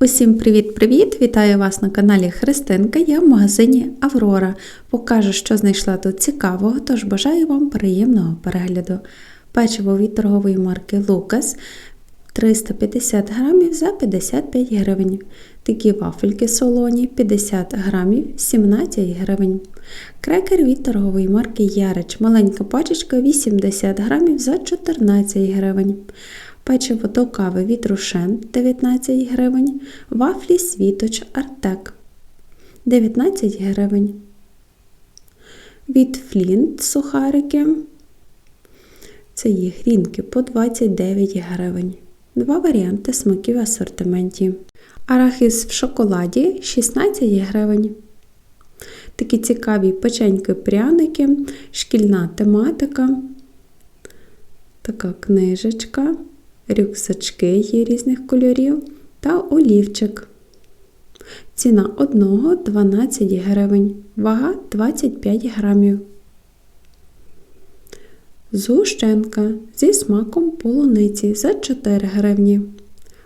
Усім привіт-привіт! Вітаю вас на каналі Христинка. Я в магазині Аврора. Покажу, що знайшла тут цікавого, тож бажаю вам приємного перегляду. Печиво від торгової марки Лукас 350 грамів за 55 гривень. Такі вафельки солоні 50 грамів 17 гривень. Крекер від торгової марки Ярич. Маленька пачечка 80 грамів за 14 гривень. Печиво до кави від Рушен 19 гривень. Вафлі Світоч Артек 19 гривень. Від Флінт сухарики. Це є грінки по 29 гривень. Два варіанти смаків в асортименті. Арахіс в шоколаді 16 гривень. Такі цікаві печеньки пряники, шкільна тематика, така книжечка, рюкзачки є різних кольорів та олівчик. Ціна одного 12 гривень, вага 25 грамів. Згущенка зі смаком полуниці за 4 гривні.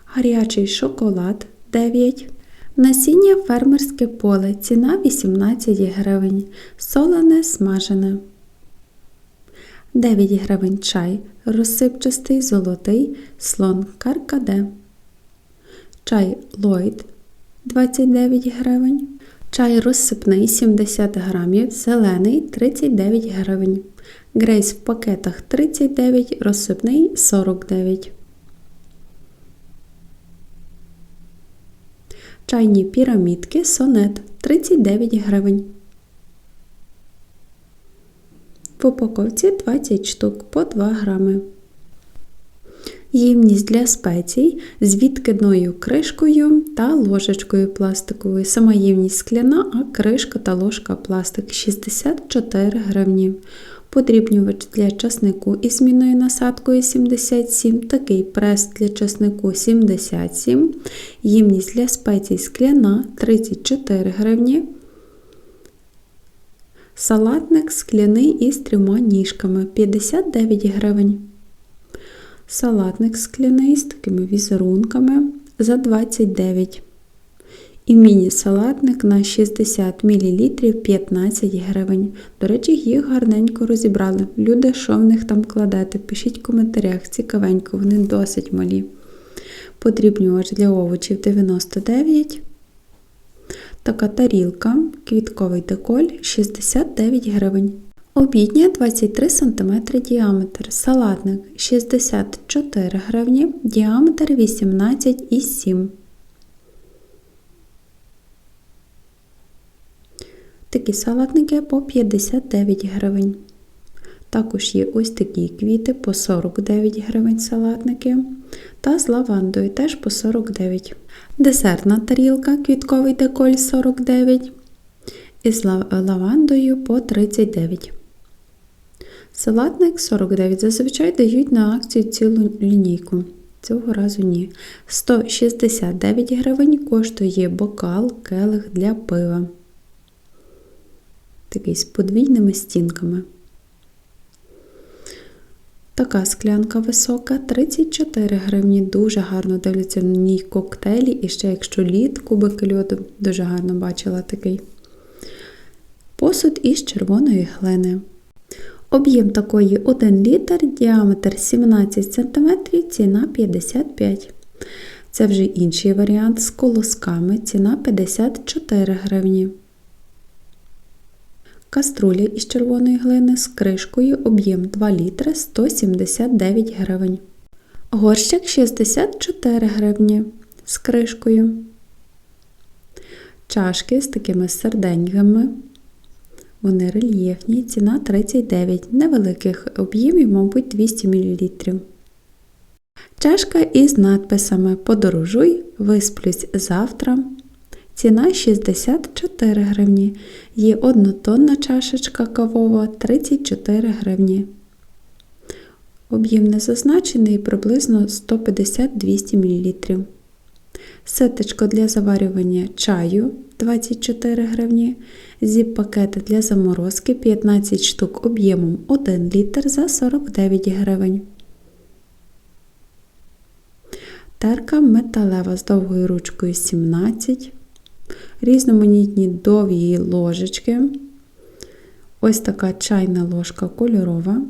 Гарячий шоколад 9 Насіння фермерське поле. Ціна 18 гривень. Солене смажене. 9 гривень чай. Розсипчастий золотий слон каркаде. Чай Ллойд 29 гривень. Чай розсипний 70 грамів. Зелений 39 гривень. Грейс в пакетах 39, розсипний 49. Чайні пірамідки сонет 39 гривень. В упаковці 20 штук по 2 грами. Ємність для спецій з відкидною кришкою та ложечкою пластиковою. Сама ємність скляна, а кришка та ложка пластик 64 гривні. Подрібнювач для часнику із змінною насадкою 77, такий прес для часнику 77, ємність для спецій скляна 34 гривні. Салатник скляний із трьома ніжками 59 гривень. Салатник скляний з такими візерунками за 29 і міні-салатник на 60 мл 15 гривень. До речі, їх гарненько розібрали. Люди, що в них там кладете? Пишіть в коментарях, цікавенько, вони досить малі. Подрібнювач для овочів 99. Така тарілка, квітковий деколь 69 гривень. Обідня 23 см діаметр. Салатник 64 гривні, діаметр 18,7 Такі салатники по 59 гривень. Також є ось такі квіти по 49 гривень салатники. Та з лавандою теж по 49. Десертна тарілка, квітковий деколь 49. І з лавандою по 39. Салатник 49. Зазвичай дають на акцію цілу лінійку. Цього разу ні. 169 гривень коштує бокал, келих для пива такий з подвійними стінками. Така склянка висока, 34 гривні, дуже гарно дивляться на ній коктейлі, і ще якщо лід, кубики льоду, дуже гарно бачила такий. Посуд із червоної глини. Об'єм такої 1 літр, діаметр 17 см, ціна 55 Це вже інший варіант з колосками, ціна 54 гривні. Каструля із червоної глини з кришкою об'єм 2 літри 179 гривень. Горщик 64 гривні з кришкою. Чашки з такими серденьками. Вони рельєфні, ціна 39 невеликих об'ємів, мабуть, 200 мл. Чашка із надписами Подорожуй, висплюсь завтра. Ціна 64 гривні. Є однотонна чашечка кавова 34 гривні. Об'єм не зазначений приблизно 150-200 мл. Сеточка для заварювання чаю 24 гривні. Зіп-пакети для заморозки 15 штук об'ємом 1 літр за 49 гривень. Терка металева з довгою ручкою 17. Різноманітні довгі ложечки. Ось така чайна ложка кольорова.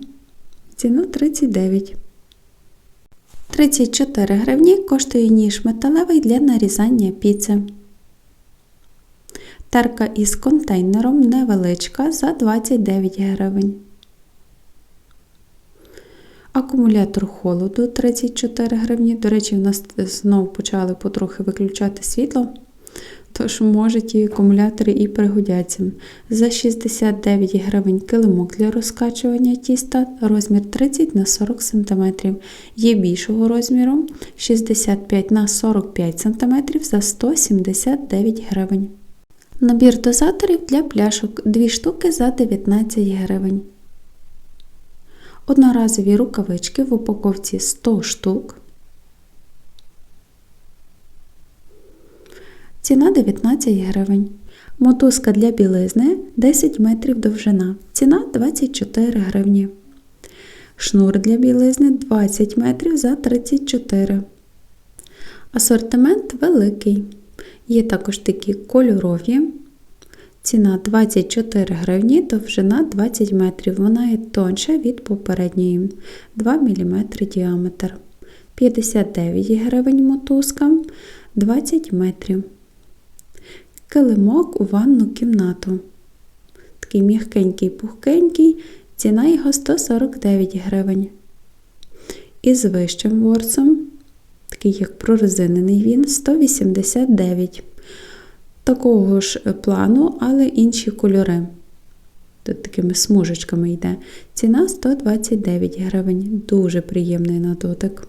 Ціна 39. 34 гривні коштує ніж металевий для нарізання піци. Терка із контейнером невеличка за 29 гривень. Акумулятор холоду 34 гривні. До речі, в нас знову почали потрохи виключати світло. Тож, може, ті акумулятори і пригодяться. За 69 гривень килимок для розкачування тіста, розмір 30 на 40 см. Є більшого розміру 65 на 45 см за 179 гривень. Набір дозаторів для пляшок 2 штуки за 19 гривень. Одноразові рукавички в упаковці 100 штук. Ціна 19 гривень. Мотузка для білизни 10 метрів довжина. Ціна 24 гривні. Шнур для білизни 20 метрів за 34. Асортимент великий. Є також такі кольорові. Ціна 24 гривні, довжина 20 метрів. Вона є тонша від попередньої 2 мм діаметр. 59 гривень мотузка 20 метрів. Килимок у ванну кімнату. Такий м'ягкенький, пухкенький, ціна його 149 гривень. Із вищим ворсом, такий як прорезинений він, 189 Такого ж плану, але інші кольори. Тут такими смужечками йде. Ціна 129 гривень. Дуже приємний на дотик.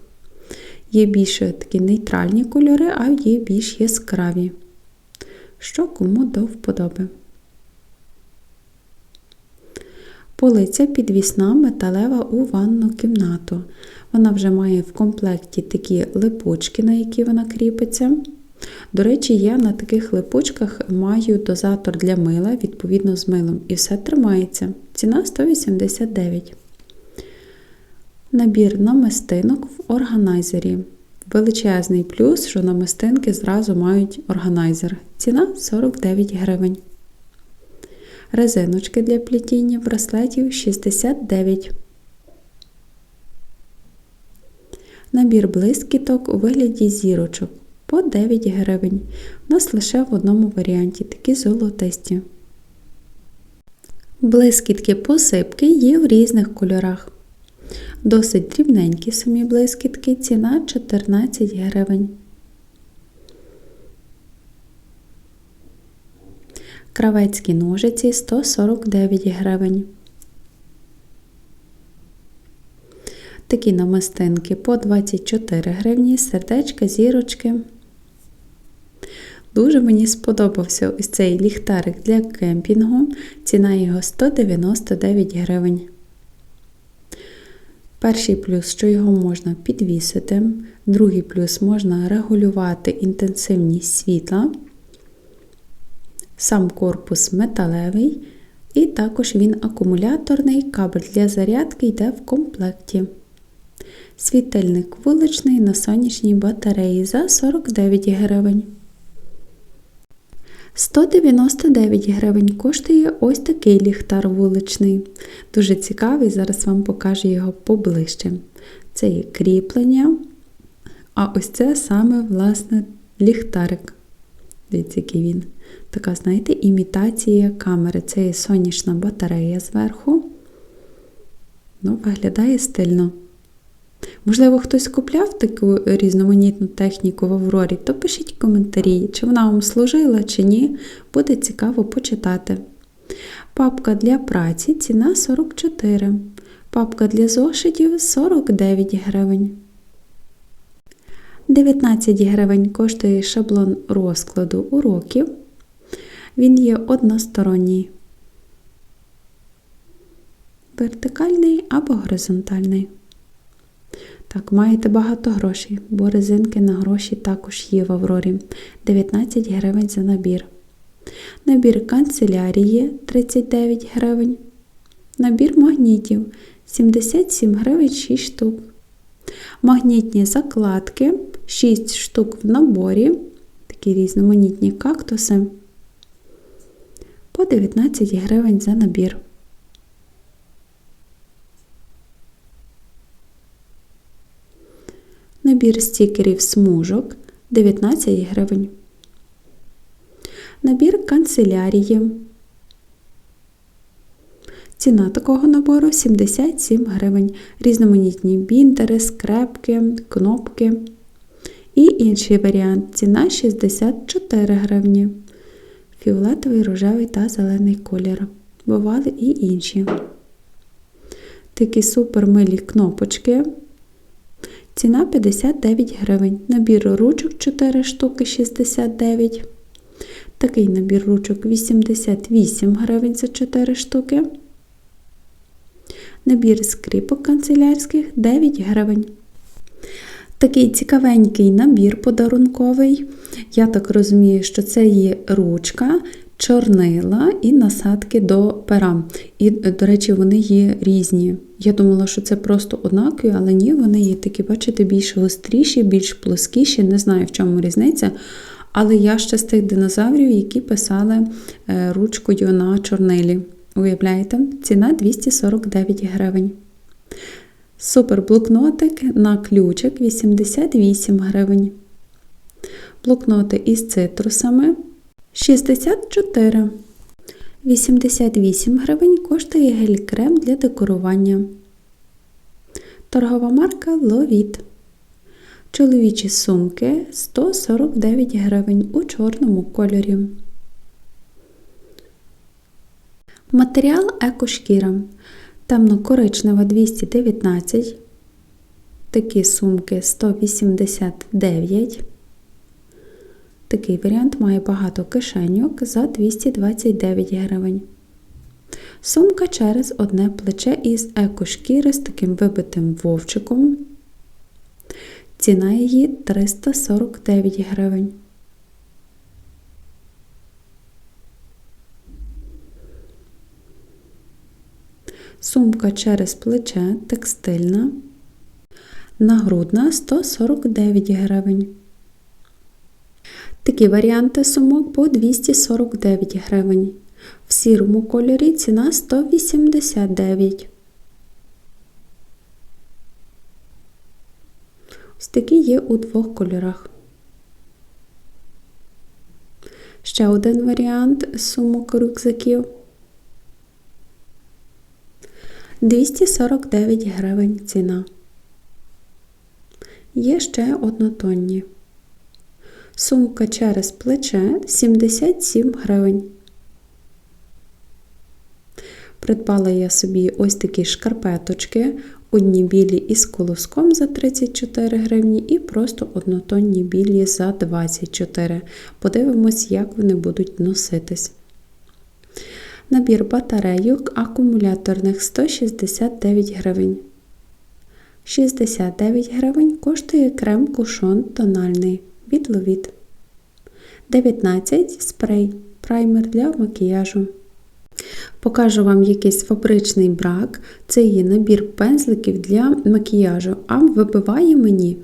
Є більш такі нейтральні кольори, а є більш яскраві що кому до вподоби. Полиця підвісна металева у ванну кімнату. Вона вже має в комплекті такі липучки, на які вона кріпиться. До речі, я на таких липучках маю дозатор для мила, відповідно з милом, і все тримається. Ціна 189. Набір намистинок в органайзері. Величезний плюс, що намистинки зразу мають органайзер. Ціна 49 гривень. Резиночки для плетіння браслетів 69. Набір блискіток у вигляді зірочок по 9 гривень. У нас лише в одному варіанті такі золотисті. Блискітки посипки є в різних кольорах. Досить дрібненькі самі блискітки, ціна 14 гривень. Кравецькі ножиці 149 гривень. Такі намистинки по 24 гривні, сердечка, зірочки. Дуже мені сподобався ось цей ліхтарик для кемпінгу. Ціна його 199 гривень. Перший плюс, що його можна підвісити, другий плюс можна регулювати інтенсивність світла, сам корпус металевий, і також він акумуляторний, кабель для зарядки йде в комплекті. Світильник вуличний на сонячній батареї за 49 гривень. 199 гривень коштує ось такий ліхтар вуличний. Дуже цікавий, зараз вам покажу його поближче. Це є кріплення, а ось це саме, власне, ліхтарик. Дивіться, який він. Така, знаєте, імітація камери. Це є сонячна батарея зверху. Ну, Виглядає стильно. Можливо, хтось купляв таку різноманітну техніку в Аврорі, то пишіть коментарі, чи вона вам служила, чи ні, буде цікаво почитати. Папка для праці ціна 44. Папка для зошитів 49 гривень. 19 гривень коштує шаблон розкладу уроків. Він є односторонній. Вертикальний або горизонтальний. Так, маєте багато грошей, бо резинки на гроші також є в Аврорі. 19 гривень за набір. Набір канцелярії 39 гривень. Набір магнітів 77 гривень 6 штук. Магнітні закладки 6 штук в наборі, такі різноманітні кактуси, по 19 гривень за набір. Набір стікерів смужок 19 гривень. Набір канцелярії. Ціна такого набору 77 гривень. Різноманітні бінтери, скрепки, кнопки. І інший варіант. Ціна 64 гривні. Фіолетовий, рожевий та зелений колір. Бували і інші. Такі супер милі кнопочки. Ціна 59 гривень. Набір ручок 4 штуки 69. Такий набір ручок 88 гривень за 4 штуки. Набір скріпок канцелярських 9 гривень. Такий цікавенький набір подарунковий. Я так розумію, що це є ручка, чорнила і насадки до пера. І, до речі, вони є різні. Я думала, що це просто однакові, але ні, вони є такі, бачите, більш гостріші, більш плоскіші. Не знаю, в чому різниця. Але я ще з тих динозаврів, які писали е, ручкою на чорнилі. Уявляєте? Ціна 249 гривень. Супер блокнотик на ключик 88 гривень. Блокноти із цитрусами 64. 88 гривень коштує гель-крем для декорування. Торгова марка Ловіт. Чоловічі сумки 149 гривень у чорному кольорі. Матеріал екошкіра. Темно-коричнева 219. Такі сумки 189. Такий варіант має багато кишеньок за 229 гривень. Сумка через одне плече із екошкіри з таким вибитим вовчиком. Ціна її 349 гривень. Сумка через плече текстильна. Нагрудна 149 гривень. Такі варіанти сумок по 249 гривень. В сірому кольорі ціна 189. Ось такі є у двох кольорах. Ще один варіант сумок рюкзаків. 249 гривень ціна. Є ще однотонні. Сумка через плече 77 гривень. Придбала я собі ось такі шкарпеточки, одні білі із колоском за 34 гривні і просто однотонні білі за 24. Подивимось, як вони будуть носитись. Набір батарейок акумуляторних 169 гривень. 69 гривень коштує крем кушон тональний від Ловіт. 19 спрей праймер для макіяжу. Покажу вам якийсь фабричний брак. Це є набір пензликів для макіяжу, а вибиває мені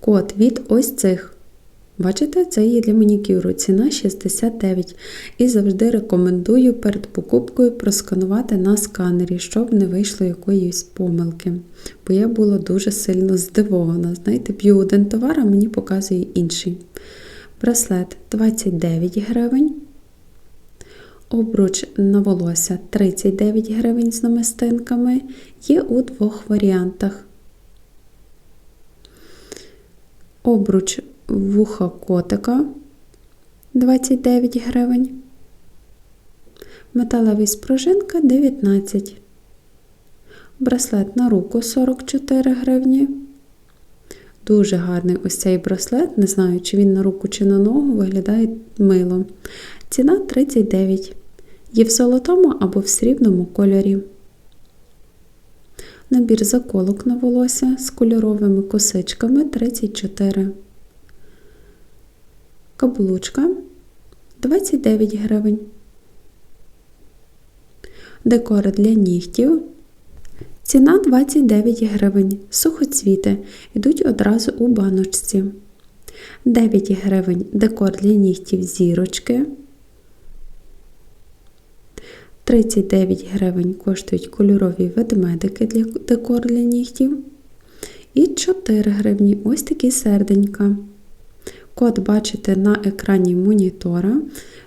код від ось цих. Бачите, це є для манікюру, ціна 69. І завжди рекомендую перед покупкою просканувати на сканері, щоб не вийшло якоїсь помилки. Бо я була дуже сильно здивована. Знаєте, п'ю один товар, а мені показує інший. Браслет 29 гривень. Обруч на волосся 39 гривень з намистинками. Є у двох варіантах. Обруч вуха котика 29 гривень. Металевий спружинка 19. Браслет на руку 44 гривні. Дуже гарний ось цей браслет. Не знаю, чи він на руку, чи на ногу, виглядає мило. Ціна 39. Є в золотому або в срібному кольорі. Набір заколок на волосся з кольоровими косичками 34. Каблучка 29 гривень. Декор для нігтів. Ціна 29 гривень. Сухоцвіти. Йдуть одразу у баночці. 9 гривень декор для нігтів зірочки. 39 гривень коштують кольорові ведмедики для декор для нігтів. І 4 гривні ось такі серденька. Код бачите на екрані монітора,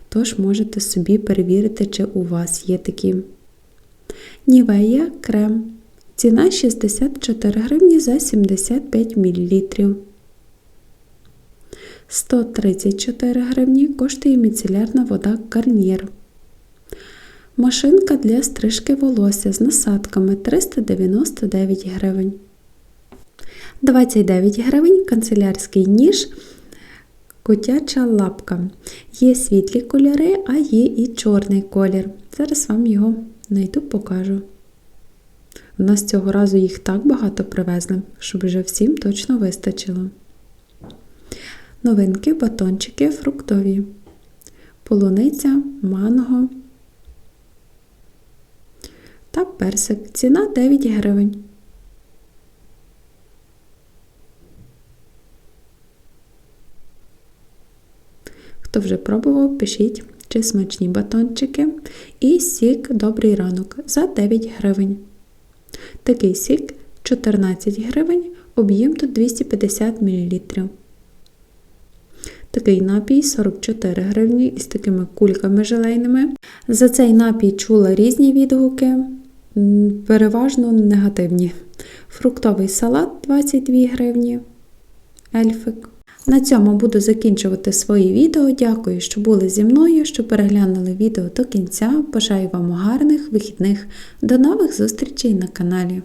тож можете собі перевірити, чи у вас є такі. Нівея крем. Ціна 64 гривні за 75 мл. 134 гривні коштує міцелярна вода Гарнір. Машинка для стрижки волосся з насадками 399 гривень. 29 гривень канцелярський ніж котяча лапка. Є світлі кольори, а є і чорний колір. Зараз вам його знайду покажу. У нас цього разу їх так багато привезли, щоб вже всім точно вистачило. Новинки, батончики фруктові. Полуниця, манго та персик. Ціна 9 гривень. Хто вже пробував, пишіть, чи смачні батончики. І сік добрий ранок за 9 гривень. Такий сік 14 гривень, об'єм тут 250 мл. Такий напій 44 гривні із такими кульками желейними. За цей напій чула різні відгуки, переважно негативні. Фруктовий салат 22 гривні. Ельфик. На цьому буду закінчувати свої відео. Дякую, що були зі мною, що переглянули відео до кінця. Бажаю вам гарних вихідних. До нових зустрічей на каналі.